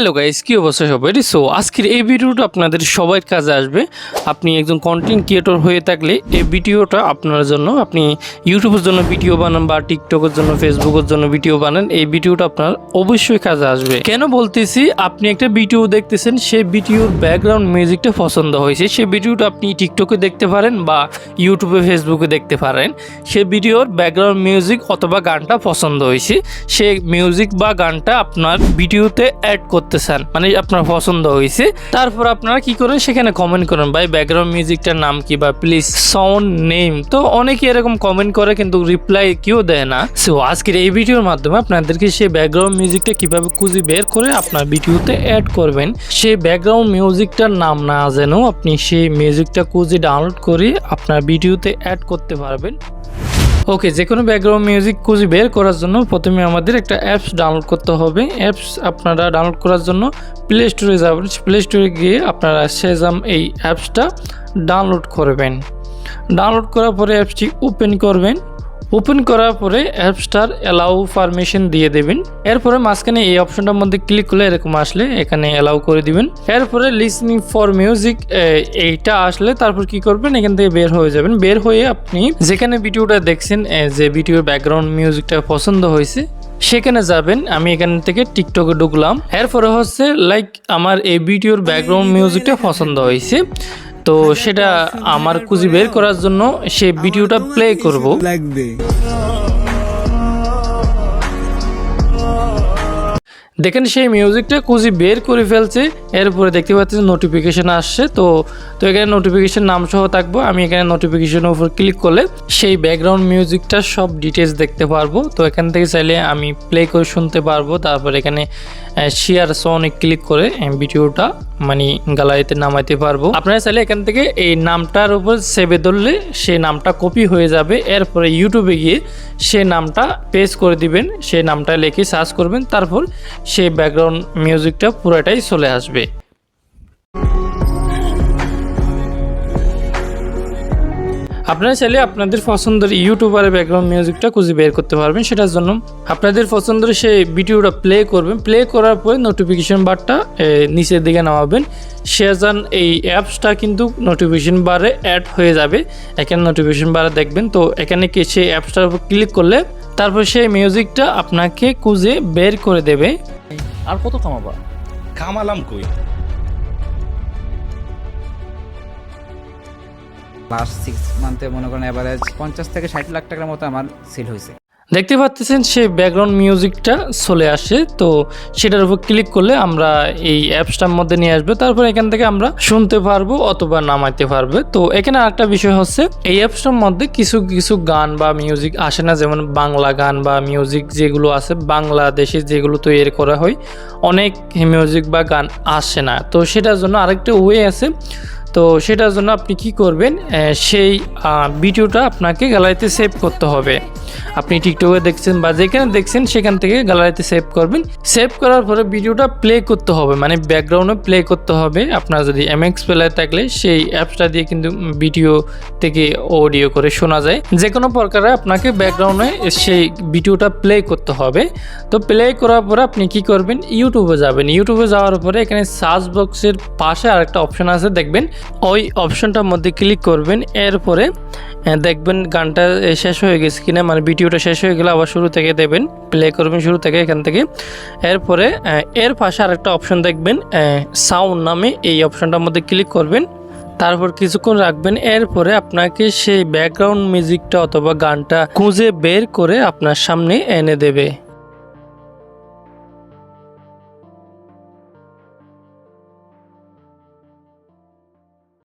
Hello guys কী অবস্থা সবাই? So আজকের এই ভিডিওটা আপনাদের সবার কাজে আসবে। আপনি একজন কন্টেন্ট ক্রিয়েটর হয়ে থাকলে এই ভিডিওটা আপনার জন্য, আপনি ইউটিউবের জন্য ভিডিও বানান বা টিকটকের জন্য ফেসবুকের জন্য ভিডিও বানান, এই ভিডিওটা আপনার অবশ্যই কাজে আসবে। কেন বলতেছি, আপনি একটা ভিডিও দেখতেছেন, সেই ভিডিওর ব্যাকগ্রাউন্ড মিউজিকটা পছন্দ হয়েছে, সেই ভিডিওটা আপনি টিকটকে দেখতে পারেন বা ইউটিউবে ফেসবুকে দেখতে পারেন। সেই ভিডিওর ব্যাকগ্রাউন্ড মিউজিক অথবা গানটা পছন্দ হয়েছে, সেই মিউজিক বা গানটা আপনার ভিডিওতে অ্যাড করতে চান মানে আপনার পছন্দ হয়েছে তারপর আপনারা কি করেন? সেখানে কমেন্ট করেন, ভাই ব্যাকগ্রাউন্ড মিউজিকটার নাম কি বা প্লিজ সাউন্ড নেম তো অনেকে এরকম কমেন্ট করে কিন্তু রিপ্লাই কেউ দেয় না। সো আজকের এই ভিডিওর মাধ্যমে আপনাদেরকে সেই ব্যাকগ্রাউন্ড মিউজিকটা কীভাবে খুঁজে বের করে আপনার ভিডিওতে অ্যাড করবেন, সেই ব্যাকগ্রাউন্ড মিউজিকটার নাম না জেনেও আপনি সেই মিউজিকটা খুঁজে ডাউনলোড করে আপনার ভিডিওতে অ্যাড করতে পারবেন। ওকে যে কোনো ব্যাকগ্রাউন্ড মিউজিক খুঁজে বের করার জন্য প্রথমে আমাদের একটা অ্যাপস ডাউনলোড করতে হবে। অ্যাপস আপনারা ডাউনলোড করার জন্য প্লে স্টোরে যাবেন। প্লে স্টোরে গিয়ে আপনারা সেজাম এই অ্যাপসটা ডাউনলোড করবেন। ডাউনলোড করার পরে অ্যাপসটি ওপেন করবেন। ওপেন করার পরে অ্যাপসটার অ্যালাউ পারমিশন দিয়ে দেবেন। এরপরে মাঝখানে এই অপশনটার মধ্যে ক্লিক করলে এরকম আসলে এখানে অ্যালাউ করে দিবেন। এরপরে লিসনিং ফর মিউজিক এইটা আসলে তারপর কি করবেন? এখান থেকে বের হয়ে যাবেন। বের হয়ে আপনি যেখানে ভিডিওটা দেখছেন যে ভিডিওর ব্যাকগ্রাউন্ড মিউজিকটা পছন্দ হয়েছে, সেখানে যাবেন। আমি এখান থেকে টিকটকে ঢুকলাম। এরপরে হচ্ছে লাইক আমার এই ভিডিওর ব্যাকগ্রাউন্ড মিউজিকটা পছন্দ হয়েছে। তো সেটা আমার খুঁজে বের করার জন্য সে ভিডিওটা প্লে করব। দেখেন সেই মিউজিকটা খুঁজে বের করে ফেলছে, এরপরে দেখতে পাচ্ছি নোটিফিকেশন আসছে। তো তো এখানে নোটিফিকেশন নাম সহ থাকব। আমি এখানে নোটিফিকেশনের উপর ক্লিক করলে সেই ব্যাকগ্রাউন্ড মিউজিকটা সব ডিটেলস দেখতে পারব। তো এখান থেকে চাইলে আমি প্লে করে শুনতে পারব। তারপর এখানে শেয়ার সনে ক্লিক করে ভিডিওটা মানে গ্যালারিতে নামাইতে পারব। আপনারা চাইলে এখান থেকে এই নামটার উপর সেভে ধরলে সে নামটা কপি হয়ে যাবে। এরপরে ইউটিউবে গিয়ে সে নামটা পেস্ট করে দিবেন। সে নামটা লিখে সার্চ করবেন। তারপর সেই ব্যাকগ্রাউন্ড মিউজিকটা পুরোটাই চলে আসবে। আপনারা চাইলে আপনাদের পছন্দের ইউটিউবারের ব্যাকগ্রাউন্ড মিউজিকটা খুঁজে বের করতে পারবেন, সেটার জন্য। আপনাদের পছন্দের সেই ভিডিওটা প্লে করবেন। প্লে করার পরে নোটিফিকেশন বারটা নিচের দিকে নামাবেন। শেয়াজান এই অ্যাপসটা কিন্তু নোটিফিকেশন বারে অ্যাড হয়ে যাবে। এখানে নোটিফিকেশন বারে দেখবেন, তো এখানে কি সেই অ্যাপসটার উপর ক্লিক করলে তারপর সেই মিউজিকটা আপনাকে খুঁজে বের করে দেবে। আর কত কামাবা? কামালাম কই? লাস্ট সিক্স মান্থে মনে করেন অ্যাভারেজ পঞ্চাশ থেকে ষাট লাখ টাকার মতো আমার সেল হয়েছে। দেখতে পাচ্ছেন সেই ব্যাকগ্রাউন্ড মিউজিকটা চলে আসে, তো সেটার উপর ক্লিক করলে আমরা এই অ্যাপসটার মধ্যে নিয়ে আসবে। তারপর এখান থেকে আমরা শুনতে পারব অথবা নামাইতে পারবে। তো এখানে আরেকটা বিষয় হচ্ছে, এই অ্যাপসটার মধ্যে কিছু কিছু গান বা মিউজিক আসে না, যেমন বাংলা গান বা মিউজিক যেগুলো আছে, বাংলাদেশে যেগুলো তৈরি করা হয়, অনেক মিউজিক বা গান আসে না। তো সেটার জন্য আরেকটা ওয়ে আছে তো সেটার জন্য আপনি কি করবেন সেই ভিডিওটা আপনাকে গ্যালারিতে সেভ করতে হবে। আপনি টিকটকে দেখছেন বা যেখানে দেখছেন, সেখান থেকে গ্যালারিতে সেভ করবেন। সেভ করার পরে ভিডিওটা প্লে করতে হবে মানে ব্যাকগ্রাউন্ডে প্লে করতে হবে। আপনার যদি এমএক্স প্লেয়ার থাকলে, সেই অ্যাপসটা দিয়ে কিন্তু ভিডিও থেকে অডিও করে শোনা যায়। যে কোনো প্রকারে আপনাকে ব্যাকগ্রাউন্ডে সেই ভিডিওটা প্লে করতে হবে। তো প্লে করার পরে আপনি কি করবেন? ইউটিউবে যাবেন। ইউটিউবে যাওয়ার পরে এখানে সার্চ বক্সের পাশে আরেকটা অপশন আছে, দেখবেন। ওই অপশনটার মধ্যে ক্লিক করবেন। এরপরে দেখবেন গানটা শেষ হয়ে গেছে কিনা মানে ভিডিওটা শেষ হয়ে গেলে আবার শুরু থেকে দেবেন প্লে করবেন শুরু থেকে এখান থেকে। এরপরে এর পাশে আরেকটা অপশন দেখবেন সাউন্ড নামে এই অপশনটার মধ্যে ক্লিক করবেন। তারপর কিছুক্ষণ রাখবেন, এরপরে আপনাকে সেই ব্যাকগ্রাউন্ড মিউজিকটা অথবা গানটা খুঁজে বের করে আপনার সামনে এনে দেবে।